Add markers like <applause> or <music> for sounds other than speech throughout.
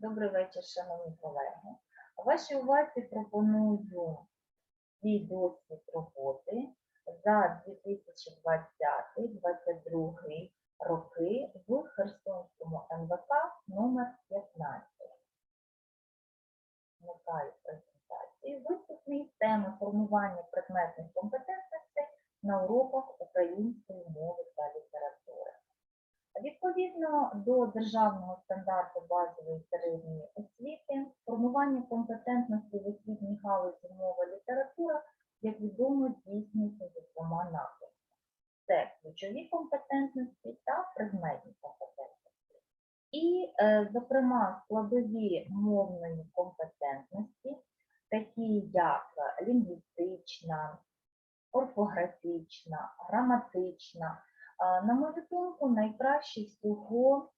Добрий вечір, шановні колеги. Вашій увазі пропоную свій досвід роботи за 2020-2022 роки в Херсонському МВК номер 15. Вмикаю презентацію. Виступні теми формування предметних компетентностей на уроках української мови та літератури. Відповідно до державного стандарту базової середньої освіти, формування компетентності в освітній галузі мова література, як відомо, здійснюється за двома напрямками. Це ключові компетентності та предметні компетентності. І, е, зокрема, складові мовної компетентності, такі як лінгвістична, орфографічна, граматична, На мою думку, найкраще всього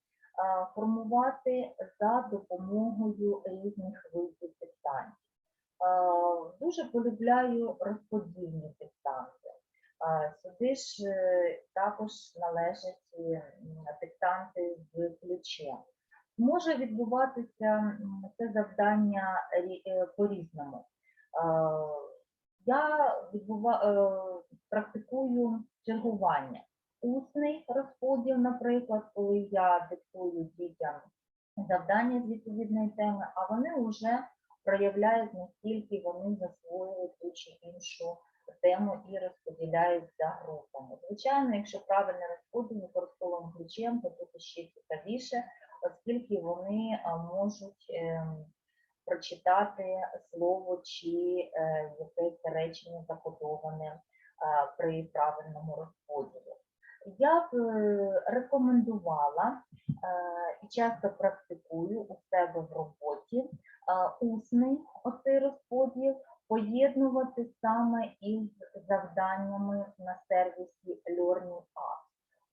формувати за допомогою різних видів диктантів. Дуже полюбляю розподільні диктанти. Сюди ж е, також належать диктанти з ключем. Може відбуватися це завдання е, по-різному. Я е, практикую чергування усний розподіл, наприклад, коли я диктую дітям завдання з відповідної теми, а вони вже проявляють, наскільки вони засвоїли ту чи іншу тему і розподіляють за групами. Звичайно, якщо правильний розподіл використовуємо ключем, то тут ще цікавіше, оскільки вони можуть ем, прочитати слово чи е, якесь речення закодоване при правильному розподілі. Я б е, рекомендувала е, і часто практикую у себе в роботі е, усний оцей розподіл поєднувати саме із завданнями на сервісі Learning App.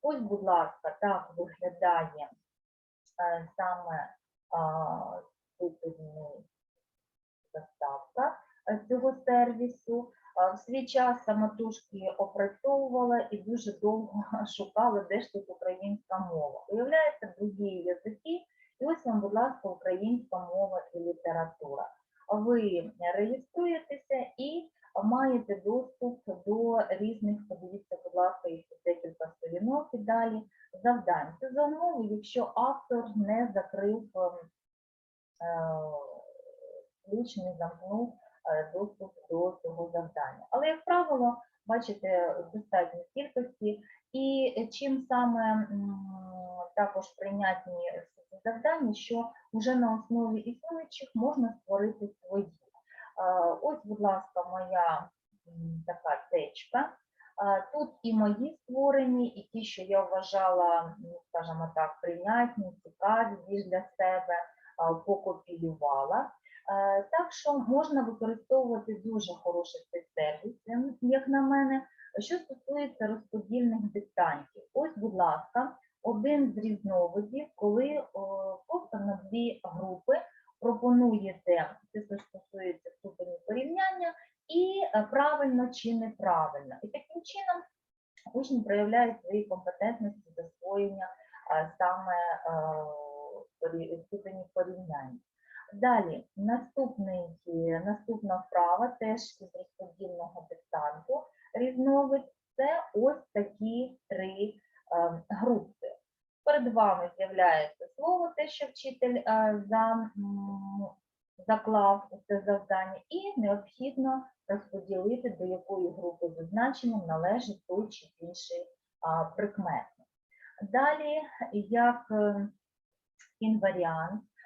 Ось, будь ласка, так виглядає саме титульний заставка цього сервісу. А, В свій час самотужки опрацьовувала і дуже довго <laughs> шукала, де ж тут українська мова. Уявляється, другі язики, і ось вам, будь ласка, українська мова і література. Ви реєструєтеся і маєте доступ до різних, подивіться, будь ласка, їх декілька сторінок і далі завдань. Це за умови, якщо автор не закрив ем, е, ключ, не замкнув е, доступ до цього завдання. Але, як правило, бачите, в достатній кількості, і чим саме також прийнятні завдання, що вже на основі існуючих можна створити свої. Е, Ось, будь ласка, моя така течка. Е, Тут і мої створені, і ті, що я вважала, ну, скажімо так, прийнятні, цікаві для себе, е, покопіювала. Е, Так що можна використовувати дуже хороший цей сервіс, як на мене. Що стосується розподільних диктантів, ось, будь ласка, один з різновидів, коли о, просто на дві групи пропонуєте, це що стосується ступені порівняння, і е, правильно чи неправильно. І таким чином учні проявляють свої компетентності засвоєння е, саме е, ступені порівняння. Далі, наступний, е, наступна вправа теж із розподільного диктанту. Різновид це ось такі три е, групи. Перед вами з'являється слово, те, що вчитель е, за, м, заклав це завдання, і необхідно розподілити, до якої групи зазначенням належить той чи інший а, прикметник. Далі, як е, інваріант, е,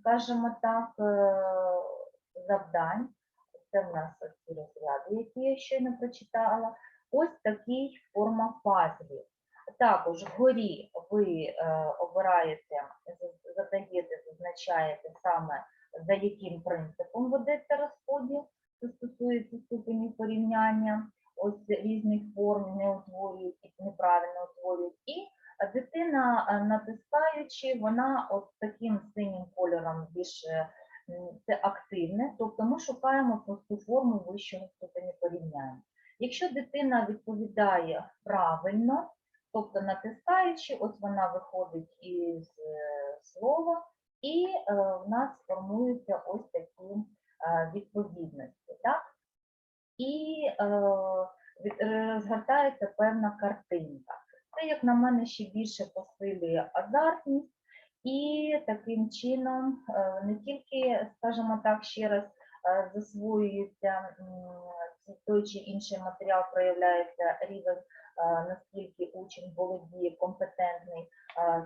скажімо так, е, завдань. Це в нас ці розряди, які я щойно прочитала. Ось такий форма пазлів. Також вгорі ви е, обираєте, задаєте, зазначаєте саме за яким принципом ведеться розподіл, це стосується ступені порівняння, ось різних форм не утворюють неправильно утворюють. І дитина, е, натискаючи, вона от таким синім кольором більше це активне, тобто ми шукаємо просту форму вищого ступені порівняння. Якщо дитина відповідає правильно, тобто натискаючи, ось вона виходить із е, слова і е, в нас формуються ось такі відповідності. Так? І розгортається певна картинка. Це, як на мене, ще більше посилює азартність, і таким чином е, не тільки, скажімо так, ще раз е, засвоюється той чи інший матеріал, проявляється рівень, е, наскільки учень володіє компетентний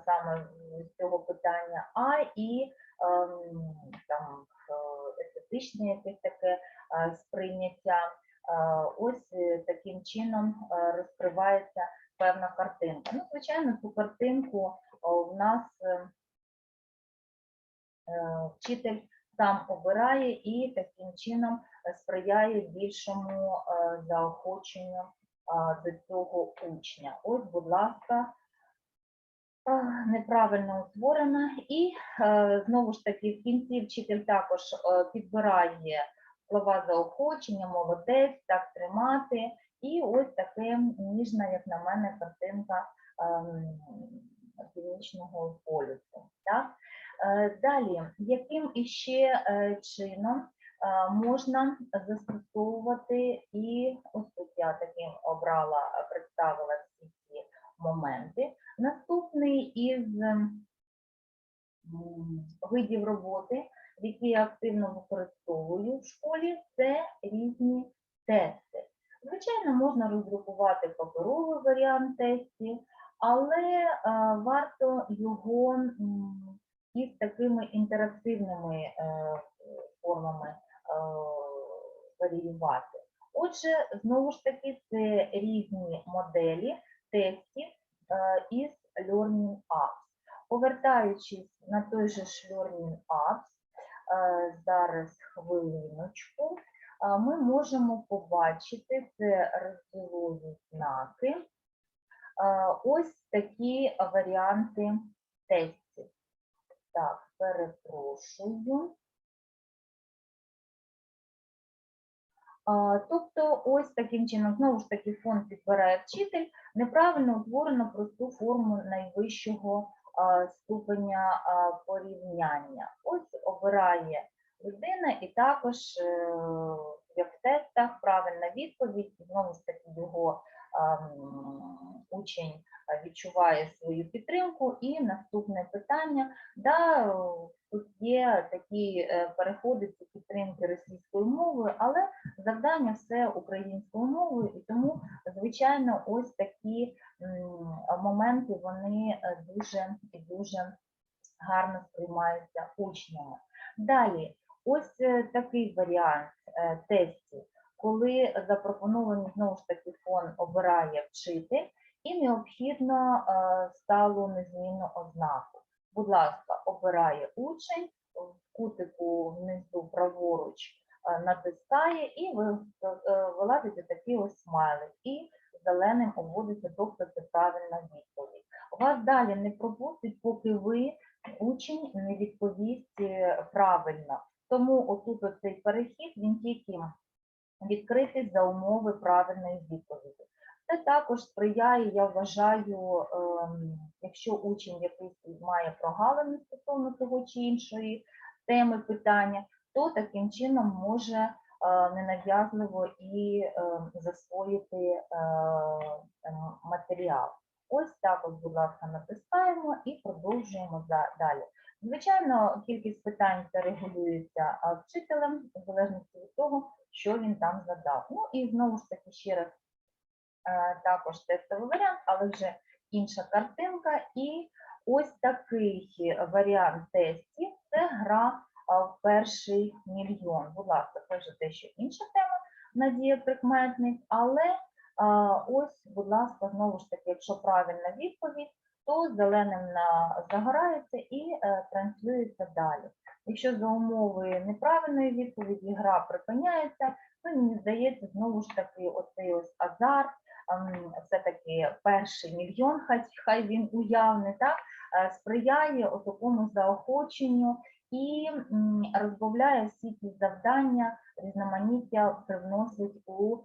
саме з цього питання, а і ем, там естетичне якесь таке сприйняття. Ось таким чином розкривається певна картинка. Ну, звичайно, цю картинку в нас е, е, вчитель сам обирає і таким чином е, сприяє більшому заохоченню до цього учня. Ось, будь ласка, неправильно утворена. І знову ж таки в кінці вчитель також підбирає слова заохочення, молодець, так тримати. І ось таке ніжна, як на мене, картинка ем, північного полюсу. Так? Е, Далі, яким іще е, чином е, можна застосовувати і ось тут я таким обрала, представила всі ці моменти. Наступний із ем, видів роботи, які я активно використовую в школі, це різні тести. Звичайно, можна роздрукувати паперовий варіант тестів, але е, варто його із такими інтерактивними е, формами е, варіювати. Отже, знову ж таки, це різні моделі тестів із Learning Apps. Повертаючись на той же ж Learning Apps, зараз хвилиночку, ми можемо побачити це розділові знаки. Ось такі варіанти тестів. Так, перепрошую. Тобто, ось таким чином, знову ж таки, фонд підбирає вчитель, неправильно утворено просту форму найвищого ступеня порівняння. Ось обирає людина і також, е, як в тестах, правильна відповідь, знову ж таки, його учень відчуває свою підтримку. І наступне питання. Да, е, тут є такі е, переходи ці підтримки російською мовою, але завдання все українською мовою, і тому, звичайно, ось такі моменти вони е, дуже і дуже гарно сприймаються учнями. Далі, ось е, такий варіант е, тестів, коли запропонований знову ж таки фон обирає вчитель, і необхідно е, сталу незмінну ознаку. Будь ласка, обирає учень, в кутику внизу праворуч натискає і ви- вилазить такий ось смайлик. І зеленим обводиться, тобто це правильна відповідь. Вас далі не пропустить, поки ви учень не відповість правильно. Тому отут оцей перехід він тільки відкритий за умови правильної відповіді. Це також сприяє, я вважаю, ем, якщо учень якийсь має прогалини стосовно того чи іншої теми питання, то таким чином може е, ненав'язливо і е, засвоїти е, ем, матеріал. Ось так, от, будь ласка, натискаємо і продовжуємо далі. Звичайно, кількість питань регулюється вчителем, в залежності від того, що він там задав. Ну і знову ж таки ще раз е, також тестовий варіант, але вже інша картинка. І ось такий варіант тестів це гра в перший мільйон. Будь ласка, це вже дещо інша тема, Надія Прикметник, але ось, будь ласка, знову ж таки, якщо правильна відповідь, то зеленим загорається і е, транслюється далі. Якщо за умови неправильної відповіді гра припиняється, то мені здається, знову ж таки, оцей ось азарт, ем, все-таки перший мільйон, хай, хай він уявний, так, е, сприяє такому заохоченню і розбавляє всі ті завдання, різноманіття привносить у е,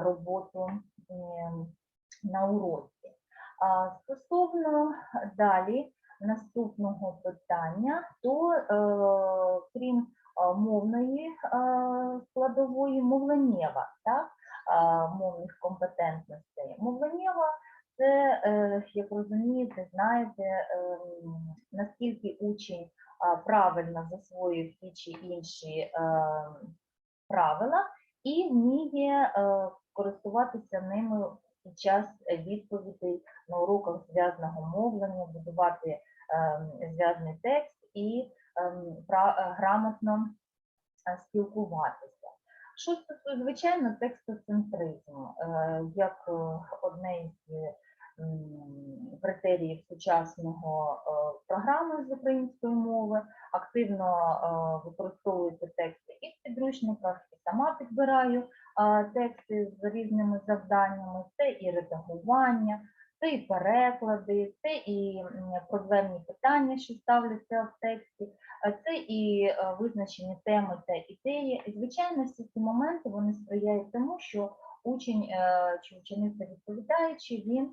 роботу ем, на уроці. Стосовно далі наступного питання, то е, крім е, мовної е, складової, мовленнєва, так, мовних компетентностей. Мовленнєва це, як розумієте, знаєте, наскільки учень правильно засвоїв ті чи інші правила і вміє користуватися ними під час відповідей на уроках зв'язного мовлення, будувати ем, зв'язний текст і ем, е, грамотно е, спілкуватися. Що стосується, звичайно, текстоцентризм, е, як одне із критеріїв сучасного програми з української мови, активно використовуються тексти і в підручниках, і сама підбираю тексти з різними завданнями, це і редагування, це і переклади, це і проблемні питання, що ставляться в тексті, це і е, визначені теми та ідеї. Звичайно, всі ці моменти вони сприяють тому, що учень е, чи учениця відповідаючи, він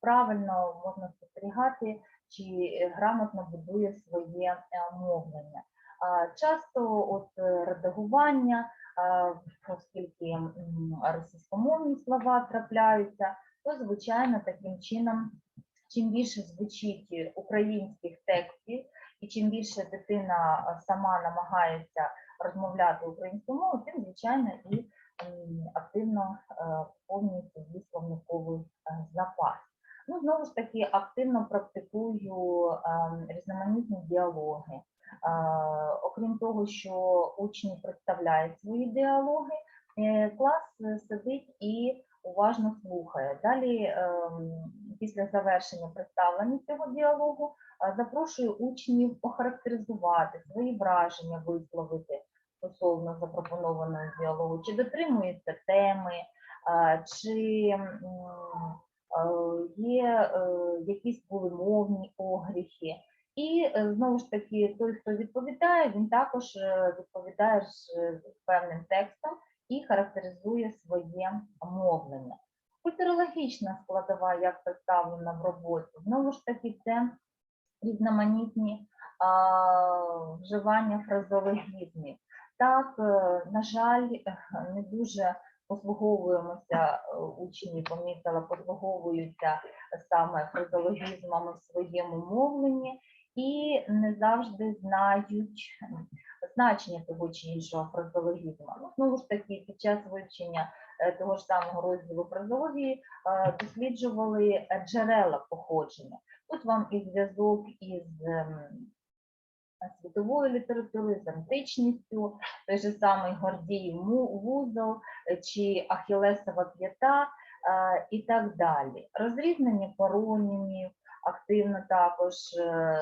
правильно можна спостерігати чи грамотно будує своє е, мовлення. Часто от редагування, оскільки російськомовні слова трапляються, то звичайно таким чином, чим більше звучить українських текстів, і чим більше дитина е, сама намагається розмовляти українською мовою, тим звичайно і активно е, повністю її словниковий е, запас. Ну, знову ж таки, активно практикую ем, різноманітні діалоги. Е, Окрім того, що учні представляють свої діалоги, е, клас е, сидить і уважно слухає. Далі, ем, після завершення представлення цього діалогу, запрошую учнів охарактеризувати свої враження, висловити стосовно запропонованого діалогу, чи дотримуються теми, чи є якісь були мовні огріхи. І е, знову ж таки, той, хто відповідає, він також е, відповідає ж е, певним текстом і характеризує своє мовлення. Культурологічна складова, як представлена в роботі, знову ж таки, це різноманітні а, вживання фразологізмів. Так, на жаль, не дуже послуговуємося, учні помітила, послуговуються саме фразологізмами в своєму мовленні і не завжди знають значення того чи іншого фразологізму. Ну, знову ж таки, під час вивчення е, того ж самого розділу фразології е, досліджували джерела походження. Тут вам і зв'язок із ем, світовою літературою, з античністю, той же самий Гордіїв вузол е, чи Ахілесова п'ята і так далі. Розрізнення паронімів, активно також е,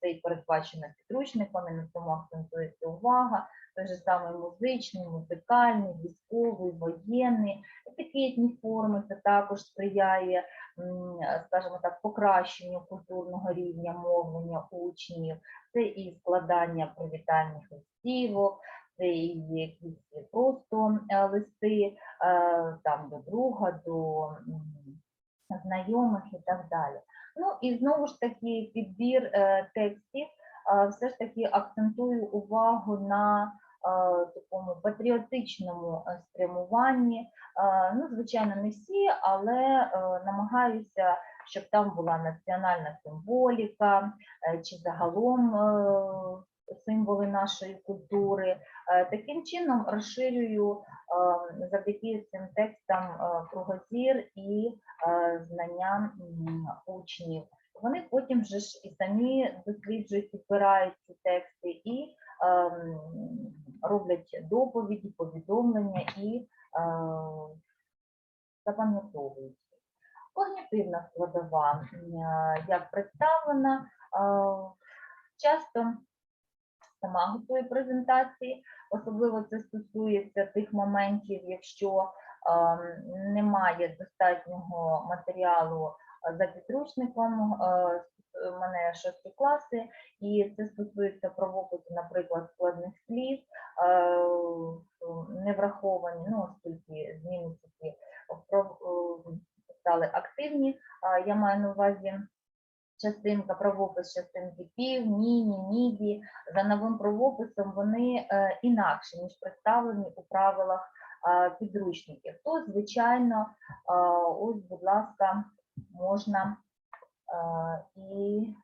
це і передбачено підручником, і на цьому акцентується увага. Той же самий музичний, музикальний, військовий, воєнний, етикетні форми це також сприяє, скажімо так, покращенню культурного рівня мовлення учнів це і складання привітальних листівок, це і якісь просто е, листи е, там до друга, до знайомих і так далі. Ну і знову ж таки підбір е, текстів е, все ж таки акцентую увагу на е, такому патріотичному спрямуванні. Ну, звичайно, не всі, але намагаюся, щоб там була національна символіка, чи загалом символи нашої культури. Е, Таким чином розширюю е, завдяки цим текстам е, кругозір і знання учнів. Вони потім же ж і самі досліджують, підбирають ці тексти і роблять доповіді, повідомлення і запам'ятовують. Когнітивна складова, як представлена, часто сама готує презентації, особливо це стосується тих моментів, якщо ем, немає достатнього матеріалу е, за підручником. е, У мене шості класи, і це стосується правопису, наприклад, складних слів, е, не враховані, ну, оскільки зміни стали активні. Я маю на увазі частинка, правопис частинки пів, міні, міді. За новим правописом вони е, інакше, ніж представлені у правилах е, підручників. То, звичайно, е, ось, будь ласка, можна і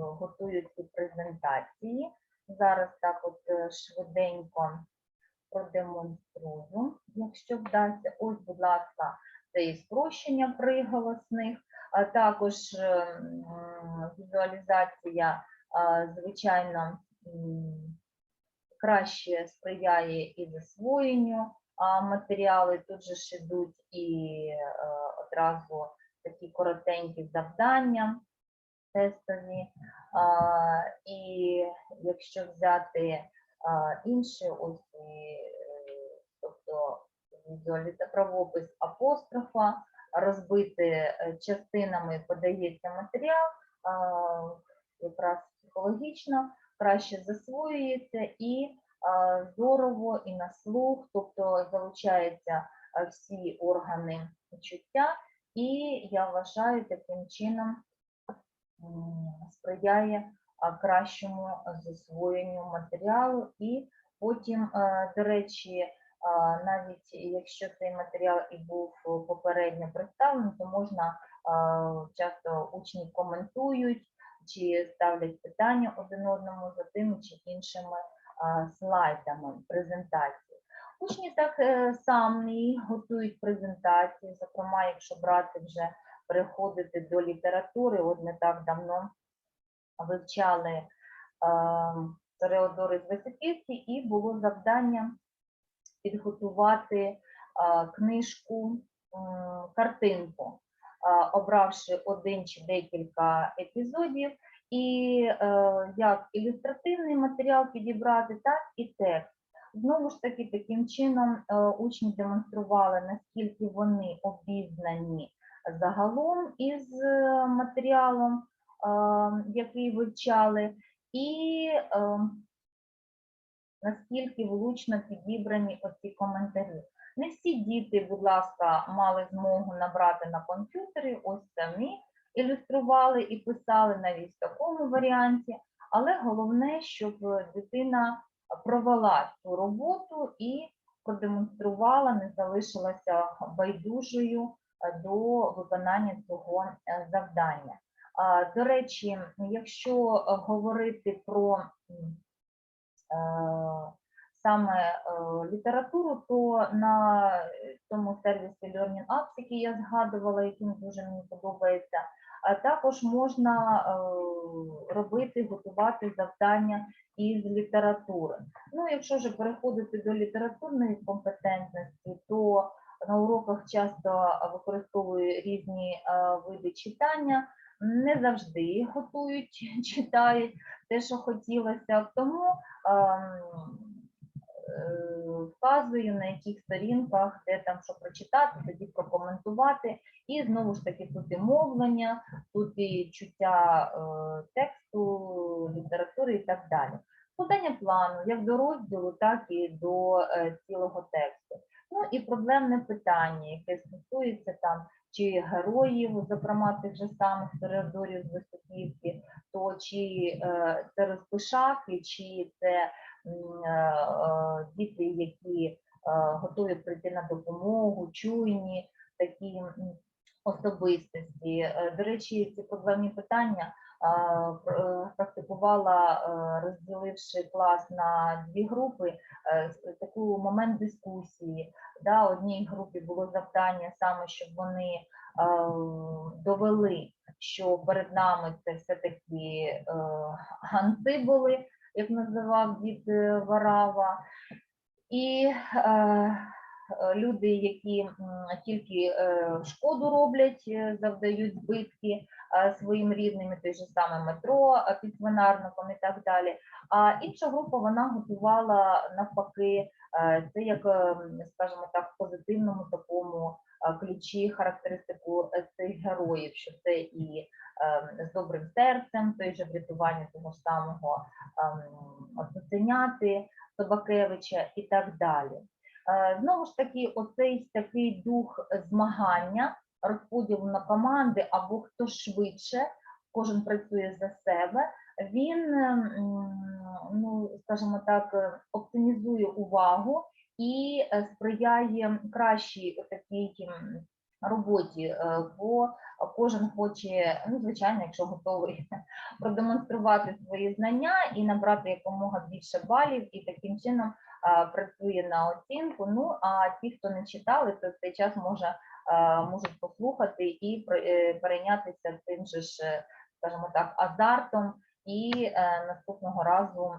готують ці презентації. Зараз так от швиденько продемонструю, якщо вдасться. Ось, будь ласка, це і спрощення приголосних, також е, візуалізація, звичайно, краще сприяє і засвоєнню а, матеріали. Тут же ж ідуть і е, одразу такі коротенькі завдання тестові. І якщо взяти інші ось, е, тобто правопис апострофа, розбити е, частинами подається матеріал, якраз психологічно краще засвоюється і здорово і на слух, тобто залучаються всі органи чуття, і я вважаю таким чином сприяє кращому засвоєнню матеріалу. І потім, е, до речі, навіть якщо цей матеріал і був попередньо представлений, то можна часто учні коментують чи ставлять питання один одному за тими чи іншими слайдами презентації. Учні так е, самі готують презентації, зокрема, якщо брати вже переходити до літератури, от не так давно вивчали е, Тореодори з Високівки, і було завдання підготувати е, книжку, картинку, е, обравши один чи декілька епізодів, і е, як ілюстративний матеріал підібрати, так і текст. Знову ж таки, таким чином е, учні демонстрували, наскільки вони обізнані загалом із е, матеріалом, е, який вивчали, і е, наскільки влучно підібрані оці коментарі. Не всі діти, будь ласка, мали змогу набрати на комп'ютері, ось самі ілюстрували і писали навіть в такому варіанті, але головне, щоб дитина провела цю роботу і продемонструвала, не залишилася байдужою до виконання цього е, завдання. До речі, якщо е, говорити про саме е, літературу, то на е, тому сервісі Learning Apps, який я згадувала, який дуже мені подобається, а також можна е, робити, готувати завдання із літератури. Ну, якщо вже переходити до літературної компетентності, то на уроках часто використовую різні е, види читання. Не завжди готують, <laughs> читають те, що хотілося. Тому ем, е, вказую, на яких сторінках, де там що прочитати, тоді прокоментувати. І знову ж таки тут і мовлення, тут і чуття е, тексту, літератури і так далі. Складання плану як до розділу, так і до е, цілого тексту. Ну і проблемне питання, яке стосується там чи героїв, зокрема тих же самих Тореодорів з Високівки, то чи е, це розпишаки, чи це е, е, діти, які готові прийти на допомогу, чуйні такі особистості. До речі, ці проблемні питання практикувала, е, розділивши клас на дві групи, е, с- момент дискусії. Да, одній групі було завдання саме, щоб вони е, довели, що перед нами це все-таки е, ганти були, як називав дід е, Варава. І е, е, люди, які тільки е, шкоду роблять, е, завдають збитки е, своїм рідним, той же саме метро е, під свинарником і так далі. А інша група вона готувала навпаки, е, це як, е, скажімо так, в позитивному такому е, ключі характеристику е, цих героїв, що це і е, з добрим серцем, той же врятування того ж самого ем, цуценяти, Собакевича і так далі. Е, Знову ж таки, оцей такий дух змагання, розподілу на команди або хто швидше кожен працює за себе, він, ну, скажімо так, оптимізує увагу і е, сприяє кращій такій роботі, е, бо кожен хоче, ну, звичайно, якщо готовий продемонструвати свої знання і набрати якомога більше балів, і таким чином працює на оцінку. Ну а ті, хто не читали, то в цей час може можуть послухати і е, перейнятися тим же ж, скажімо так, азартом і е, наступного разу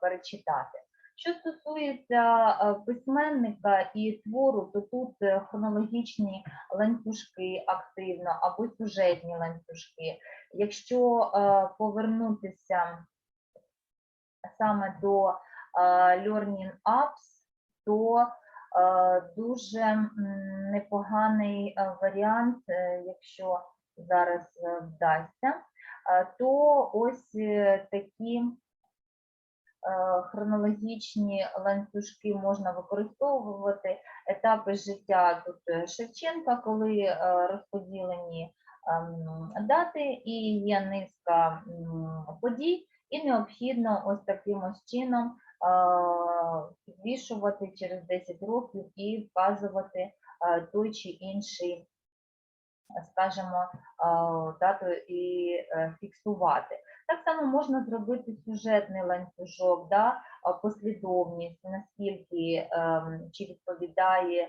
перечитати. Що стосується письменника і твору, то тут е, хронологічні ланцюжки активно або сюжетні ланцюжки. Якщо повернутися саме до Learning Apps, то е, дуже непоганий е, варіант, е, якщо зараз е, вдасться, е, то ось е, такі е, хронологічні ланцюжки можна використовувати. Етапи життя тут е, Шевченка, коли е, розподілені ем, дати і є низка подій, і необхідно ось таким ось чином е, підвішувати через 10 років і вказувати е, той чи інший, скажімо, е, дату і е, фіксувати. Так само можна зробити сюжетний ланцюжок, да, послідовність, наскільки ем, чи відповідає, е,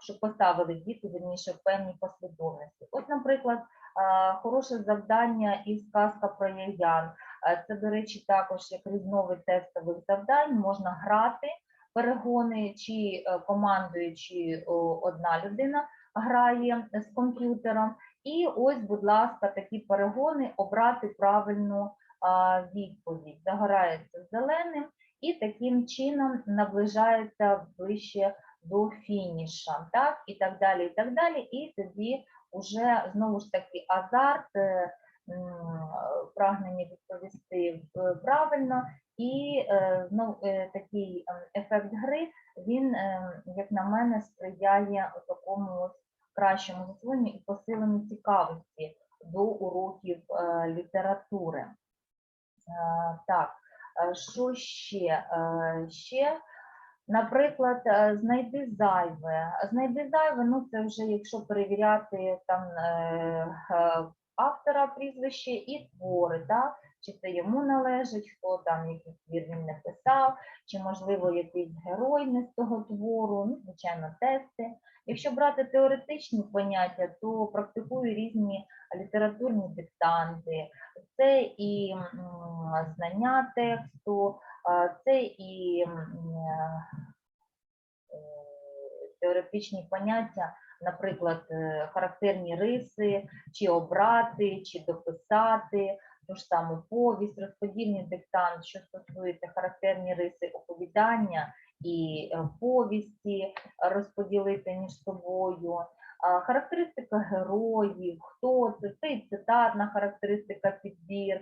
щоб поставили діти, верніше, в певній послідовності. Ось, наприклад, е, хороше завдання і сказка про яян. Е, Це, до речі, також як різновид тестових завдань, можна грати перегони, чи е, командою, чи одна людина грає з комп'ютером. І ось, будь ласка, такі перегони обрати правильну відповідь. Загорається зеленим і таким чином наближається ближче до фініша, так, і так далі, і так далі. І тоді вже знову ж таки азарт, е, прагнення відповісти е, правильно, і е, такий ефект гри, він, як на мене, сприяє такому кращому засвоєнню і посиленню цікавості до уроків літератури. Так, що ще? Ще, наприклад, знайди зайве. Знайди зайве, ну це вже якщо перевіряти там автора прізвище і твори, так? чи це йому належить, хто там якийсь твір він не писав, чи можливо якийсь герой не з того твору, ну, звичайно, тести. Якщо брати теоретичні поняття, то практикую різні літературні диктанти. Це і знання тексту, це і е, теоретичні поняття, наприклад, е, характерні риси, чи обрати, чи дописати, ту ж саму повість, розподільний диктант, що стосується характерні риси оповідання і е, повісті, розподілити між собою. Характеристика героїв, хто це, це і цитатна характеристика підбір,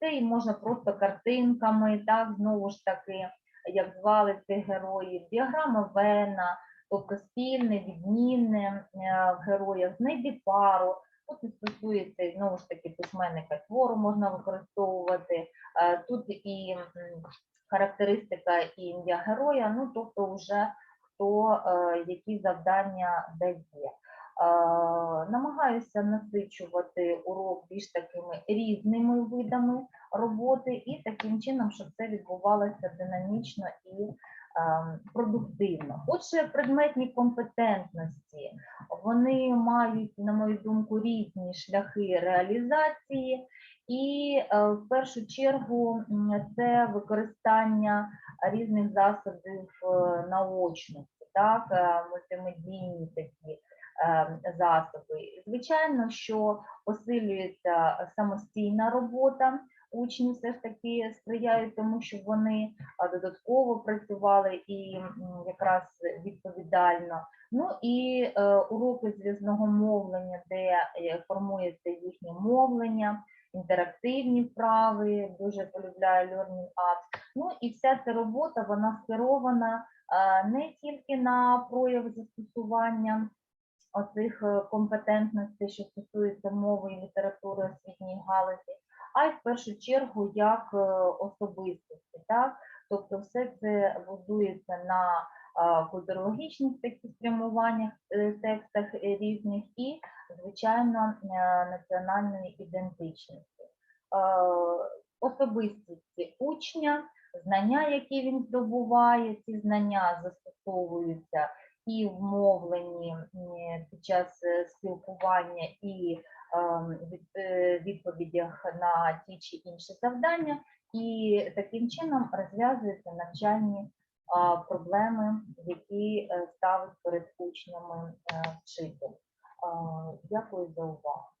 це і можна просто картинками, так, знову ж таки, як звали цих героїв, діаграма Вена, тобто спільне, відмінне е, в героях, знайди пару. Тут стосується знову ж таки письменника твору можна використовувати. Е, Тут і характеристика і ім'я героя, ну тобто вже хто е, які завдання дає. Намагаюся насичувати урок більш такими різними видами роботи і таким чином, щоб це відбувалося динамічно і продуктивно. Отже, предметні компетентності вони мають, на мою думку, різні шляхи реалізації, і е, в першу чергу це використання різних засобів е, наочності, так, е, мультимедійні такі засоби. Звичайно, що посилюється самостійна робота. Учні все ж таки сприяють тому, щоб вони додатково працювали і якраз відповідально. Ну і е, уроки зв'язного мовлення, де е, формується їхнє мовлення, інтерактивні вправи, дуже полюбляю Learning Apps. Ну і вся ця робота вона скерована е, не тільки на прояв застосування оцих компетентностей, що стосується мови і літератури освітньої галузі, а й в першу чергу як е, особистості. Так? Тобто все це будується на культурологічних таких спрямуваннях, е, текстах е, різних і, звичайно, е, національної ідентичності. Е, Особистості учня, знання, які він здобуває, ці знання застосовуються і в мовленні під час е, спілкування, і е, відповідях на ті чи інші завдання, і таким чином розв'язуються навчальні проблеми, які е, ставить перед учнями е, вчитель. Дякую за увагу.